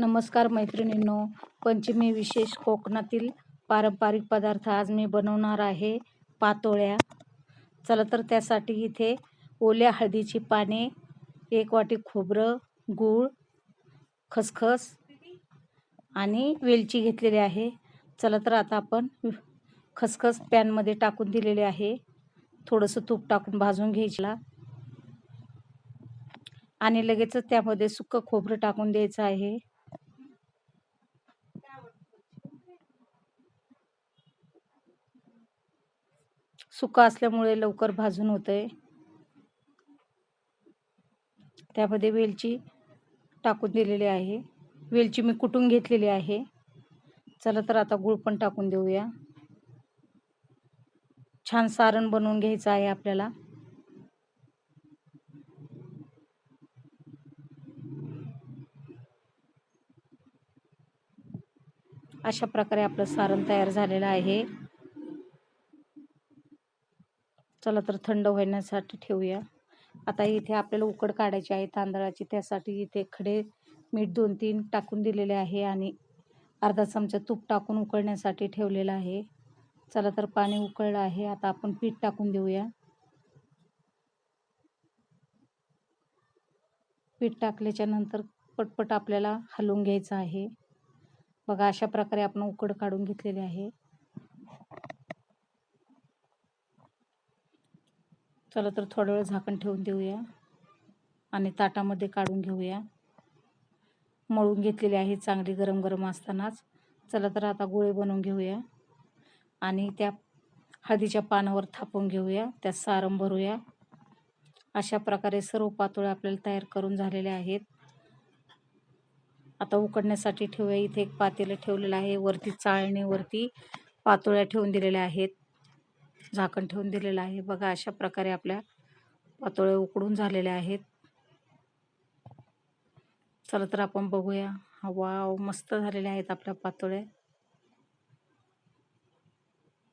नमस्कार मैत्रिणींनो पंचमी विशेष कोकणातील पारंपरिक पदार्थ आज मी बनवणार आहे पातोळ्या. चला तर त्यासाठी इथे ओल्या हळदीची पाने एक वाटी खोबरं गूळ खसखस आणि वेलची घेतलेली आहे. चला तर आता आपण खसखस पॅनमध्ये टाकून दिलेले आहे. थोडंसं तूप टाकून भाजून घ्यायला आणि लगेचच त्यामध्ये सुक्क खोबरं टाकून द्यायचं आहे. सुका असल्यामुळे लवकर भाजून होतंय. त्यामध्ये वेलची टाकून दिलेली आहे. वेलची मी कुटून घेतलेली आहे. चला तर आता गुळ पण टाकून देऊया. छान सारण बनवून घ्यायचं आहे आपल्याला. अशा प्रकारे आपलं सारण तयार झालेलं आहे. चला तर थंड होण्यासाठी ठेवूया. आता इथे आपल्याला उकड काढायची आहे तांदळाची. त्यासाठी इथे खडे मीठ दोन तीन टाकून दिलेले आहे आणि अर्धा चमचा तूप टाकून उकळण्यासाठी ठेवलेलं आहे. चला तर पाणी उकळलं आहे. आता आपण पीठ टाकून देऊया. पीठ टाकल्याच्या नंतर पटपट आपल्याला हलवून घ्यायचं आहे. बघा अशा प्रकारे आपण उकड काढून घेतलेली आहे. चला तर थोडा वेळ झाकण ठेवून देऊया आणि ताटामध्ये काढून घेऊया. मळून घेतलेली आहे चांगली गरम गरम असतानाच. चला तर आता गोळे बनवून घेऊया आणि त्या हळदीच्या पानावर थापून घेऊया त्यात सारम भरूया. अशा प्रकारे सर्व पातोळ्या आपल्याला तयार करून झालेल्या आहेत. आता उकडण्यासाठी ठेवूया. इथे एक पातेलं ठेवलेलं आहे. वरती चाळणीवरती पातोळ्या ठेवून दिलेल्या आहेत. झाकण ठेवून दिलेलं आहे. बघा अशा प्रकारे आपल्या पातोळ्या उकडून झालेल्या आहेत. चला तर आपण बघूया. वाव मस्त झालेल्या आहेत आपल्या पातोळ्या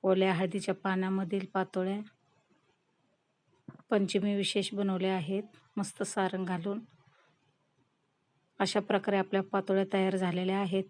ओल्या हळदीच्या पानामधील पातोळ्या पंचमी विशेष बनवल्या आहेत. मस्त सारण घालून. अशा प्रकारे आपल्या पातोळ्या तयार झालेल्या आहेत.